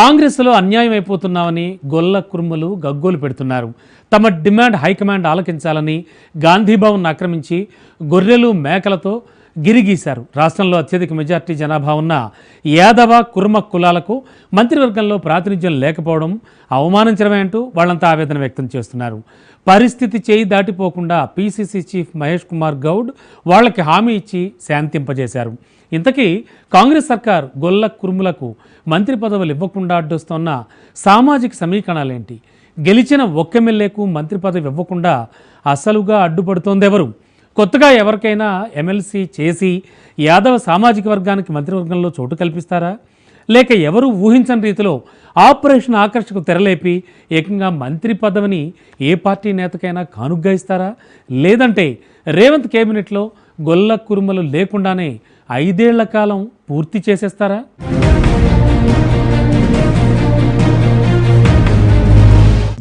కాంగ్రెస్లో అన్యాయం అయిపోతున్నామని గొల్ల కుర్మలు గగ్గోలు పెడుతున్నారు. తమ డిమాండ్ హైకమాండ్ ఆలకించాలని గాంధీభవన్ ఆక్రమించి గొర్రెలు మేకలతో గిరిగీశారు. రాష్ట్రంలో అత్యధిక మెజార్టీ జనాభా ఉన్న యాదవ కుర్మ కులాలకు మంత్రివర్గంలో ప్రాతినిధ్యం లేకపోవడం అవమానించడమే అంటూ వాళ్ళంతా ఆవేదన వ్యక్తం చేస్తున్నారు. పరిస్థితి చేయి దాటిపోకుండా పీసీసీ చీఫ్ మహేష్ కుమార్ గౌడ్ వాళ్ళకి హామీ ఇచ్చి శాంతింపజేశారు. ఇంతకీ కాంగ్రెస్ సర్కార్ గొల్ల కురుములకు మంత్రి పదవులు ఇవ్వకుండా అడ్డొస్తున్న సామాజిక సమీకరణాలేంటి? గెలిచిన ఒక్క ఎమ్మెల్యేకు మంత్రి పదవి ఇవ్వకుండా అసలుగా అడ్డుపడుతోందెవరు? కొత్తగా ఎవరికైనా ఎమ్మెల్సీ చేసి యాదవ సామాజిక వర్గానికి మంత్రివర్గంలో చోటు కల్పిస్తారా? లేక ఎవరు ఊహించని రీతిలో ఆపరేషన్ ఆకర్షకు తెరలేపి ఏకంగా మంత్రి పదవిని ఏ పార్టీ నేతకైనా కానుగ్గా ఇస్తారా? లేదంటే రేవంత్ కేబినెట్లో గొల్ల కురుమలు లేకుండానే ఐదేళ్ళ కాలం పూర్తి చేసేస్తారా?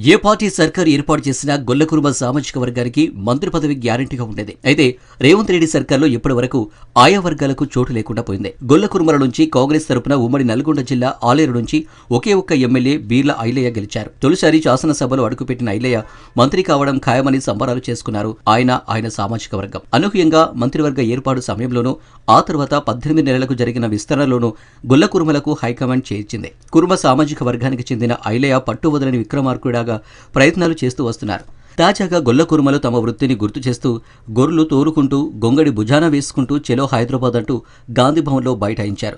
ఏ పార్టీ సర్కార్ ఏర్పాటు చేసినా గొల్లకురుమ సామాజిక వర్గానికి మంత్రి పదవి గ్యారంటీగా ఉండేది. అయితే రేవంత్ రెడ్డి సర్కార్లో ఇప్పటి వరకు ఆయా వర్గాలకు చోటు లేకుండా పోయింది. గొల్లకురుమల నుంచి కాంగ్రెస్ తరపున ఉమ్మడి నల్గొండ జిల్లా ఆలేరు నుంచి ఒకే ఒక్క ఎమ్మెల్యే బీర్ల ఐలయ్య గెలిచారు. తొలిసారి శాసనసభలో అడుగుపెట్టిన ఐలయ్య మంత్రి కావడం ఖాయమని సంబరాలు చేసుకున్నారు. ఆయన ఆయన సామాజిక వర్గం అనూహ్యంగా మంత్రివర్గ ఏర్పాటు సమయంలోనూ ఆ తర్వాత పద్దెనిమిది నెలలకు జరిగిన విస్తరణలోనూ గొల్ల కురుమలకు హైకమాండ్ చేర్చింది. కురుమ సామాజిక వర్గానికి చెందిన ఐలయ్య పట్టువదలని విక్రమార్కుడాగా ప్రయత్నాలు చేస్తూ వస్తున్నారు. తాజాగా గొల్లకురుమలు తమ వృత్తిని గుర్తు చేస్తూ గొర్రెలు తోరుకుంటూ గొంగడి భుజాన వేసుకుంటూ చెలో హైదరాబాద్ అంటూ గాంధీభవన్లో బైఠాయించారు.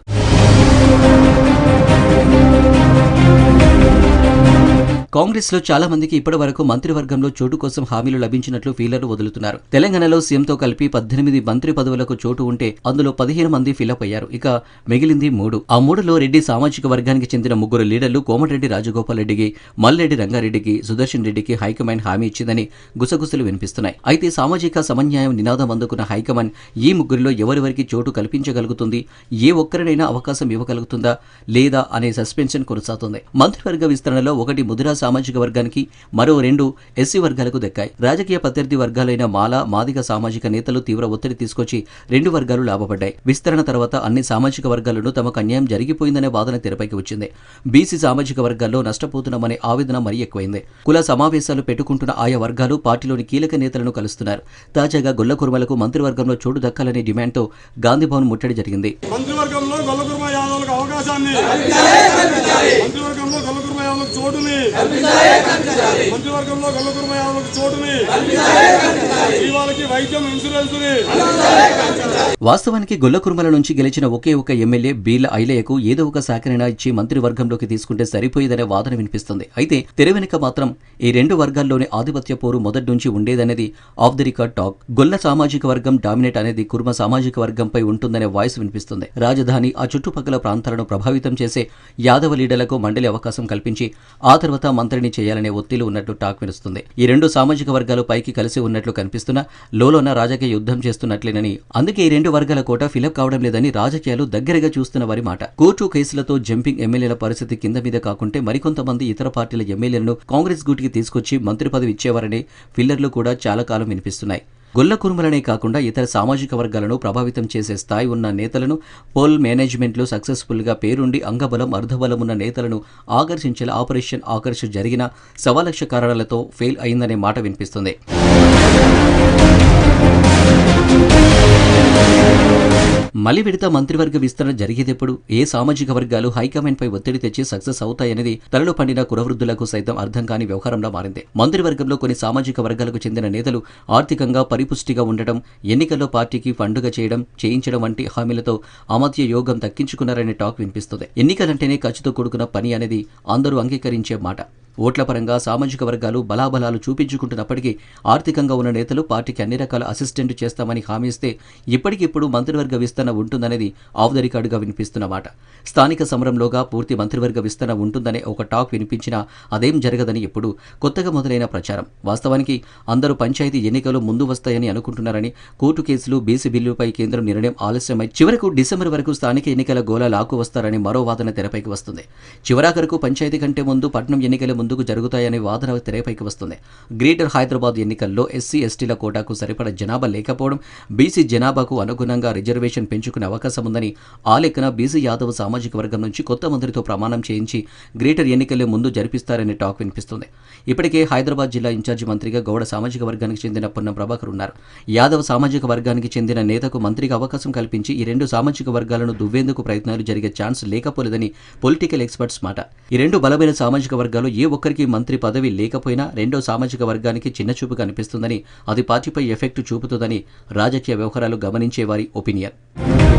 కాంగ్రెస్లో చాలా మందికి ఇప్పటి వరకు మంత్రివర్గంలో చోటు కోసం హామీలు లభించినట్లు ఫీలర్లు వదులుతున్నారు. తెలంగాణలో సీఎంతో కలిపి పద్దెనిమిది మంత్రి పదవులకు చోటు ఉంటే అందులో పదిహేను మంది ఫిలప్ అయ్యారు. ఇక మిగిలింది మూడు. ఆ మూడులో రెడ్డి సామాజిక వర్గానికి చెందిన ముగ్గురు లీడర్లు కోమటిరెడ్డి రాజగోపాల్ రెడ్డికి మల్రెడ్డి రంగారెడ్డికి సుదర్శన్ రెడ్డికి హైకమాండ్ హామీ ఇచ్చిందని గుసగుసలు వినిపిస్తున్నాయి. అయితే సామాజిక సమన్యాయం నినాదం అందుకున్న హైకమాండ్ ఈ ముగ్గురిలో ఎవరివరికి చోటు కల్పించగలుగుతుంది? ఏ ఒక్కరినైనా అవకాశం ఇవ్వగలుగుతుందా లేదా అనే సస్పెన్షన్ కొనసాగుతుంది. మంత్రివర్గ విస్తరణలో ఒకటి ముదిరాజ్ సామాజిక వర్గానికి మరో రెండు ఎస్సీ వర్గాలకు దక్కాయి. రాజకీయ ప్రత్యర్థి వర్గాలైన మాల మాదిగ సామాజిక నేతలు తీవ్ర ఒత్తిడి తీసుకొచ్చి రెండు వర్గాలు లాభపడ్డాయి. విస్తరణ తర్వాత అన్ని సామాజిక వర్గాలను తమకు అన్యాయం జరిగిపోయిందనే వాదన తెరపైకి వచ్చింది. బీసీ సామాజిక వర్గాల్లో నష్టపోతున్నామనే ఆవేదన మరీ ఎక్కువైంది. కుల సమావేశాలు పెట్టుకుంటున్న ఆయా వర్గాలు పార్టీలోని కీలక నేతలను కలుస్తున్నారు. తాజాగా గొల్ల కురుమలకు మంత్రివర్గంలో చోటు దక్కాలనే డిమాండ్తో గాంధీభవన్ ముట్టడి జరిగింది. మంత్రివర్గంలో గొల్లకుర్మ యాదవులకు అవకాశాన్ని చోటుని మంత్రివర్గంలో గొల్లకుర్మ చోటుని. జీవాలకి వైద్యం ఇన్సూరెన్స్ వాస్తవానికి గొల్లకుర్మల నుంచి గెలిచిన ఒకే ఒక ఎమ్మెల్యే బీల ఐలయ్యకు ఏదో ఒక సహకరణ ఇచ్చి మంత్రివర్గంలోకి తీసుకుంటే సరిపోయేదనే వాదన వినిపిస్తుంది. అయితే తెర వెనుక మాత్రం ఈ రెండు వర్గాల్లోని ఆధిపత్య పోరు మొదటి నుంచి ఉండేదనేది ఆఫ్ ది రికార్డ్ టాక్. గొల్ల సామాజిక వర్గం డామినేట్ అనేది కుర్మ సామాజిక వర్గంపై ఉంటుందనే వాయిస్ వినిపిస్తుంది. రాజధాని ఆ చుట్టుపక్కల ప్రాంతాలను ప్రభావితం చేసే యాదవ లీడర్లకు మండలి అవకాశం కల్పించి ఆ తర్వాత మంత్రిని చేయాలనే ఒత్తిడి ఉన్నట్టు టాక్ వినిస్తుంది ఈ రెండు సామాజిక వర్గాలు పైకి కలిసి ఉన్నట్లు కనిపిస్తున్నా లోలోన రాజకీయ యుద్ధం చేస్తున్నట్లేనని. అందుకే ఈ రెండు వర్గాల కోట ఫిలప్ కావడం లేదని రాజకీయాలు దగ్గరగా చూస్తున్న వారి మాట. కోర్టు కేసులతో జంపింగ్ ఎమ్మెల్యేల పరిస్థితి కింద మీద కాకుంటే మరికొంతమంది ఇతర పార్టీల ఎమ్మెల్యేలను కాంగ్రెస్ గూటికి తీసుకొచ్చి మంత్రి పదవి ఇచ్చేవారనే ఫిల్లర్లు కూడా చాలా కాలం వినిపిస్తున్నాయి. గొల్ల కురుమలనే కాకుండా ఇతర సామాజిక వర్గాలను ప్రభావితం చేసే స్థాయి ఉన్న నేతలను పోల్ మేనేజ్మెంట్లో సక్సెస్ఫుల్గా పేరుండి అంగబలం అర్ధబలం ఉన్న నేతలను ఆకర్షించేలా ఆపరేషన్ ఆకర్ష జరిగిన సవాలక్ష కారణాలతో ఫెయిల్ అయిందనే మాట వినిపిస్తుంది. మలి విడత మంత్రివర్గ విస్తరణ జరిగేటప్పుడు ఏ సామాజిక వర్గాలు హైకమాండ్ పై ఒత్తిడి తెచ్చి సక్సెస్ అవుతాయనేది తలలో పండిన కురవృద్ధులకు సైతం అర్థం కాని వ్యవహారంలా మారింది. మంత్రివర్గంలో కొన్ని సామాజిక వర్గాలకు చెందిన నేతలు ఆర్థికంగా పరిపుష్టిగా ఉండటం ఎన్నికల్లో పార్టీకి ఫండుగ చేయడం చేయించడం వంటి హామీలతో అమధ్య యోగం దక్కించుకున్నారనే టాక్ వినిపిస్తుంది. ఎన్నికలంటేనే ఖర్చుతో కూడుకున్న పని అనేది అందరూ అంగీకరించే మాట. ఓట్ల పరంగా సామాజిక వర్గాలు బలాబలాలు చూపించుకుంటున్నప్పటికీ ఆర్థికంగా ఉన్న నేతలు పార్టీకి అన్ని రకాల అసిస్టెంట్ చేస్తామని హామీ ఇస్తే ఇప్పటికిప్పుడు మంత్రివర్గ విస్తరణ ఉంటుందనేది ఆఫ్ ద రికార్డుగా వినిపిస్తున్న మాట. స్థానిక సమరంలోగా పూర్తి మంత్రివర్గ విస్తరణ ఉంటుందనే ఒక టాక్ వినిపించినా అదేం జరగదని ఇప్పుడు కొత్తగా మొదలైన ప్రచారం. వాస్తవానికి అందరూ పంచాయతీ ఎన్నికలు ముందు వస్తాయని అనుకుంటున్నారని కోర్టు కేసులు బీసీ బిల్లుపై కేంద్రం నిర్ణయం ఆలస్యమై చివరకు డిసెంబర్ వరకు స్థానిక ఎన్నికల గోలా లాకు వస్తారని మరో వాదన తెరపైకి వస్తుంది. చివరాఖరకు పంచాయతీ కంటే ముందు పట్నం ఎన్నికల ముందుకు జరుగుతాయనే వాదన తెరపైకి వస్తుంది. గ్రేటర్ హైదరాబాద్ ఎన్నికల్లో ఎస్సీ ఎస్టీల కోటాకు సరిపడ జనాభా లేకపోవడం బీసీ జనాభాకు అనుగుణంగా రిజర్వేషన్ పెంచుకునే అవకాశం ఉందని ఆ లెక్కన బీసీ యాదవ్ సామాజిక వర్గం నుంచి కొత్త మంత్రితో ప్రమాణం చేయించి గ్రేటర్ ఎన్నికలే ముందు జరిపిస్తారనే టాక్ వినిపిస్తుంది. ఇప్పటికే హైదరాబాద్ జిల్లా ఇన్ఛార్జి మంత్రిగా గౌడ సామాజిక వర్గానికి చెందిన పొన్నం ప్రభాకర్ ఉన్నారు. యాదవ్ సామాజిక వర్గానికి చెందిన నేతకు మంత్రిగా అవకాశం కల్పించి ఈ రెండు సామాజిక వర్గాలను దువ్వేందుకు ప్రయత్నాలు జరిగే ఛాన్స్ లేకపోలేదని పొలిటికల్ ఎక్స్పర్ట్స్ మాట. ఈ రెండు బలమైన సామాజిక వర్గాలు ఏ ఒక్కరికి మంత్రి పదవి లేకపోయినా రెండో సామాజిక వర్గానికి చిన్న చూపు కనిపిస్తుందని అది పార్టీపై ఎఫెక్ట్ చూపుతుందని రాజకీయ వ్యవహారాలు గమనించే వారి ఒపీనియన్. Thank you.